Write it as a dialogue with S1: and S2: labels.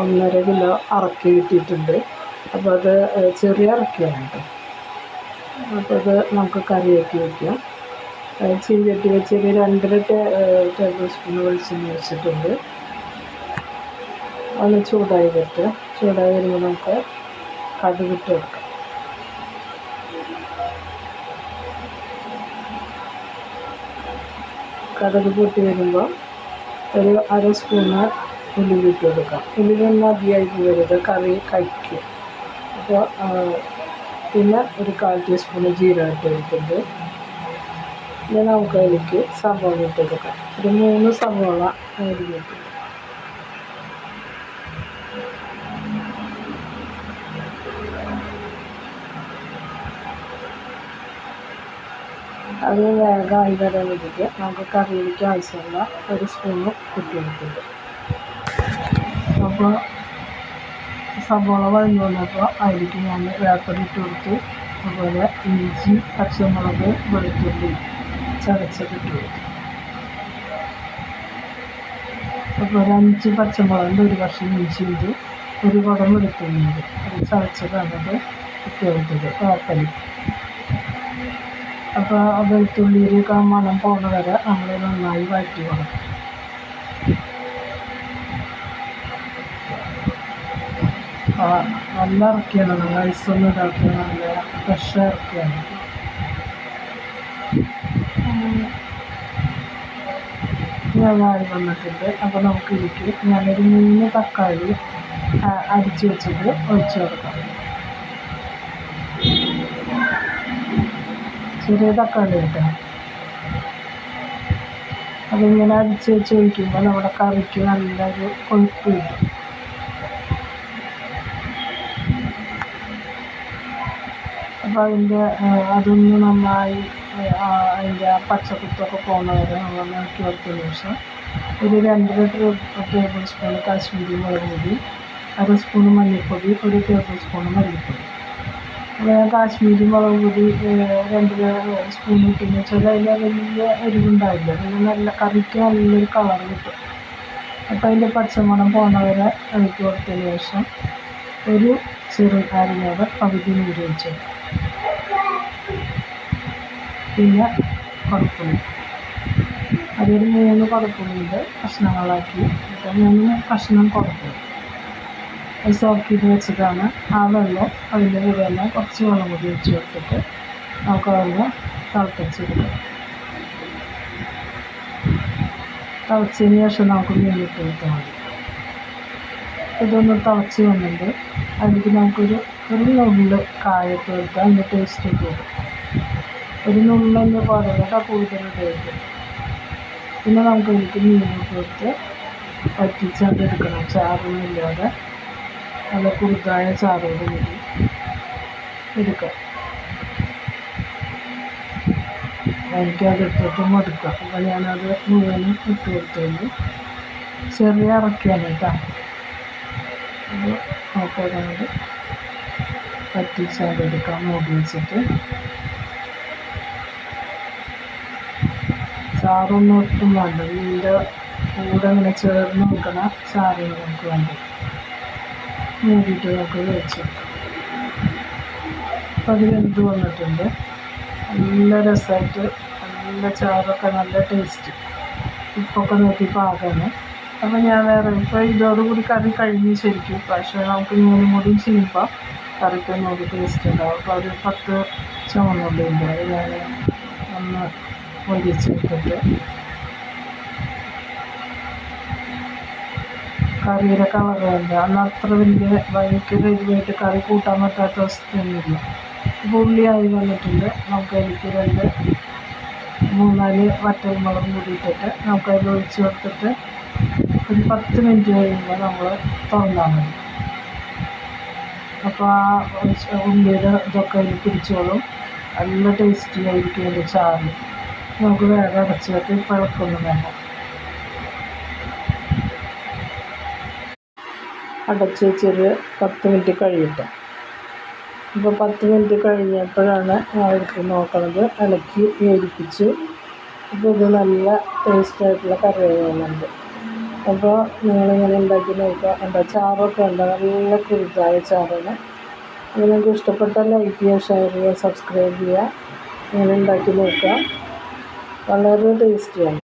S1: ഒന്നര കിലോ അറക്കി കിട്ടിയിട്ടുണ്ട്. അപ്പോൾ അത് ചെറിയ അറക്കിയാണ് കേട്ടോ അപ്പോൾ അത് നമുക്ക് കറിയാക്കി വയ്ക്കാം ചീഞ്ചട്ടി വെച്ചൊരു രണ്ടര ടേബിൾ സ്പൂൺ വെളിച്ചെണ്ണ വെച്ചിട്ടുണ്ട് ഒന്ന് ചൂടായി വരട്ടെ. ചൂടായി വരുമ്പോൾ നമുക്ക് കടുകിട്ട് വെക്കാം കടുക് പൊട്ടി വരുമ്പോൾ ഒരു അര സ്പൂണ് ഉലുവിട്ട് കൊടുക്കാം. ഉള്ളിലൊന്നും മതിയായിട്ട് വരുത് കറി കഴിക്കുക. അപ്പോൾ പിന്നെ ഒരു കാൽ ടീസ്പൂണ് ജീരകം ഇട്ട് കൊടുക്കുന്നുണ്ട് പിന്നെ നമുക്ക് അതിലേക്ക് സവോള ഇട്ട് കൊടുക്കാം. ഒരു മൂന്ന് സവോള കിട്ടും അത് വേഗമായി വരാൻ വേണ്ടിയിട്ട് നമുക്ക് കറിയിലേക്ക് ആവശ്യമുള്ള ഒരു സ്പൂണ് ഇട്ട് കൊടുത്തിട്ടുണ്ട്. അപ്പോൾ സവോള വന്നപ്പോൾ അതിലേക്ക് ഞാൻ വേപ്പർ ഇട്ട് കൊടുത്തു. അതുപോലെ ഇഞ്ചി പച്ചമുളക് വെളുത്തുള്ളി ചതച്ചൊക്കെ ഇട്ട് കൊടുത്തു. അപ്പോൾ അഞ്ച് പച്ചമുളകിന്റെ ഒരു കഷ്ണം ഇഞ്ചി ഉണ്ട് ഒരു കുടം വെളുത്തുള്ളിയുണ്ട് അത് ചതച്ചതാണത് ഇട്ട് കൊടുത്തത് വേപ്പലി. അപ്പോൾ വെളുത്തുള്ളിയിലേക്ക് ആ മണം പോണ വരെ നമ്മൾ നന്നായി വഴറ്റി കൊടുക്കും ആ നല്ല ഇറക്കിയാണ് നല്ല ഐസൊന്നും ഇതാക്കുക നല്ല ഫ്രഷ് ഇറക്കിയാണ് നന്നായി വന്നിട്ടുണ്ട് അപ്പോൾ നമുക്ക് ഇതിലേക്ക് ഞാനൊരു മൂന്ന് തക്കാളി അരിച്ച് വെച്ചിട്ട് ഒഴിച്ചു കൊടുക്കാം ചെറിയ തക്കാളി കിട്ടാം അതിങ്ങനെ അരിച്ച് വെച്ച് ഒഴിക്കുമ്പോൾ നമ്മുടെ കറിക്ക് നല്ലൊരു കൊഴുപ്പ് കിട്ടും അപ്പോൾ അതിന്റെ അതൊന്ന് നന്നായി അതിന്റെ ആ പച്ചക്കുത്തൊക്കെ പോകുന്ന വരെ നമ്മൾ ഇളക്കി വെച്ചതിന് ശേഷം ഒരു രണ്ടര ടേബിൾ സ്പൂൺ കാശ്മീരി മുളക് പൊടി അര സ്പൂൺ മഞ്ഞൾപ്പൊടി ഒരു ടേബിൾ സ്പൂൺ മല്ലിപ്പൊടി. അങ്ങനെ കാശ്മീരി മുളക് പൊടി രണ്ട് സ്പൂൺ ഇട്ടെന്ന് വെച്ചാൽ അതിൽ വലിയ എരിവുണ്ടാവില്ല. പിന്നെ നല്ല കറിക്ക് നല്ലൊരു കളർ കിട്ടും. അപ്പോൾ അതിന്റെ പച്ചമണം പോകുന്ന വരെ ഇളക്കി കൊടുത്തതിന് ശേഷം ഒരു ചെറു അരിഞ്ഞത് പകുതി നീര് ഒഴിച്ച് വെക്കാം. പിന്നെ കൊടുക്കുന്നു അതൊരു മൂന്ന് കൊടുക്കുന്നുണ്ട് കഷ്ണങ്ങളാക്കി. എന്നിട്ട് മൂന്ന് കഷ്ണം കൊടുക്കും അത് സോക്ക് ചെയ്ത് വെച്ചിട്ടാണ് ആ വെള്ളം അതിന്റെ കൂടെ തന്നെ കുറച്ച് വെള്ളം കൂടി വെച്ച് കൊടുത്തിട്ട് നമുക്ക് അതൊന്ന് തിളപ്പിച്ചെടുക്കാം. തിളച്ചതിന് ശേഷം നമുക്ക് മീനിട്ട് കൊടുത്താൽ മതി. ഇതൊന്ന് തിളച്ച് വന്നിട്ട് അതിലേക്ക് നമുക്കൊരു ഒരു നുള്ള് കായൊക്കെ എടുത്ത് അതിന്റെ ടേസ്റ്റ് ഇട്ട് കൊടുക്കും ഒരു നുള്ളെന്ന് പറയുക ടേസ്റ്റ് പിന്നെ നമുക്ക് എനിക്ക് മീനൊക്കെ കൊടുത്ത് വറ്റിച്ചത് എടുക്കണം. ചാറൊന്നും ഇല്ലാതെ നല്ല കുറുതായ ചാറോട് കൂടി എടുക്കാം. എനിക്കതെടുത്തിട്ട് മടുക്കാം. അപ്പോൾ ഞാനത് മുഴുവനും ഇട്ട് കൊടുത്തതിന് ചെറിയ ഇറക്കിയാണ് കേട്ടോ. അത് നോക്കാതെ പറ്റിച്ചതെടുക്കാം മൂടി വെച്ചിട്ട്. ഒട്ടും വേണ്ട. മീന്റെ കൂടെ ഇങ്ങനെ ചേർന്ന് നിൽക്കണ ചാറാണ് നമുക്ക് വേണ്ടത്. മൂടിയിട്ട് നമുക്ക് വെച്ച് അപ്പം അതിലെന്ത് വന്നിട്ടുണ്ട്? നല്ല രസമായിട്ട് നല്ല ചാറൊക്കെ നല്ല ടേസ്റ്റ് ഉപ്പൊക്കെ നോക്കി പാകമാണ് അപ്പം ഞാൻ വേറെ ഇപ്പോൾ ഇതോടുകൂടി കറി കഴിഞ്ഞ് ശരിക്കും. പക്ഷേ നമുക്ക് മൂന്നും കൂടി ചെയ്യുമ്പോൾ കറിക്ക് ഒന്നുകൂടി ടേസ്റ്റ് ഉണ്ടാവും. അപ്പോൾ ഒരു പത്ത് അത് ഞാൻ ഒന്ന് പൊരിച്ചെടുത്തിട്ട് കറിയുടെ കളർ വേണ്ട. അന്ന് അത്ര വലിയ വഴിക്ക് എരിവായിട്ട് കറി കൂട്ടാൻ പറ്റാത്ത അവസ്ഥയൊന്നുമില്ല. ഇപ്പോൾ ഉള്ളിയായി വന്നിട്ടുണ്ട്. നമുക്ക് അതിലേക്ക് രണ്ട് മൂന്നാൽ വറ്റൽ മുളക് കൂടിയിട്ടിട്ട് നമുക്ക് അതിൽ ഒഴിച്ച് കൊടുത്തിട്ട് ഒരു പത്ത് മിനിറ്റ് കഴിയുമ്പോൾ നമ്മൾ തുറന്നാൽ മതി. അപ്പോൾ ആ ഉള്ളിയുടെ ഇതൊക്കെ അതിൽ പിടിച്ചോളും. നല്ല ടേസ്റ്റി ആയിരിക്കും അതിന്റെ ചാറ്. നമുക്ക് വേഗം അടച്ച് വെച്ച് പിളക്കൊന്നും വേണ്ട. അടച്ച് വെച്ചൊരു പത്ത് മിനിറ്റ് കഴിയട്ടെ ഇപ്പോൾ പത്ത് മിനിറ്റ് കഴിഞ്ഞപ്പോഴാണ് ഞാൻ എടുത്ത് നോക്കണത് ഇലക്കി വേവിപ്പിച്ചു അപ്പോൾ ഇത് നല്ല ടേസ്റ്റായിട്ടുള്ള കറി ആവുന്നുണ്ട് അപ്പോൾ നിങ്ങളിങ്ങനെ ഉണ്ടാക്കി നോക്കുക. എന്താ ചാറൊക്കെ ഉണ്ട്? നല്ല കുരുതായ ചാറാണ്. നിങ്ങൾക്ക് ഇഷ്ടപ്പെട്ടാൽ ലൈക്ക് ചെയ്യുക ഷെയർ ചെയ്യുക സബ്സ്ക്രൈബ് ചെയ്യുക. ഇങ്ങനെ ഉണ്ടാക്കി നോക്കുക. വളരെ ടേസ്റ്റിയാണ്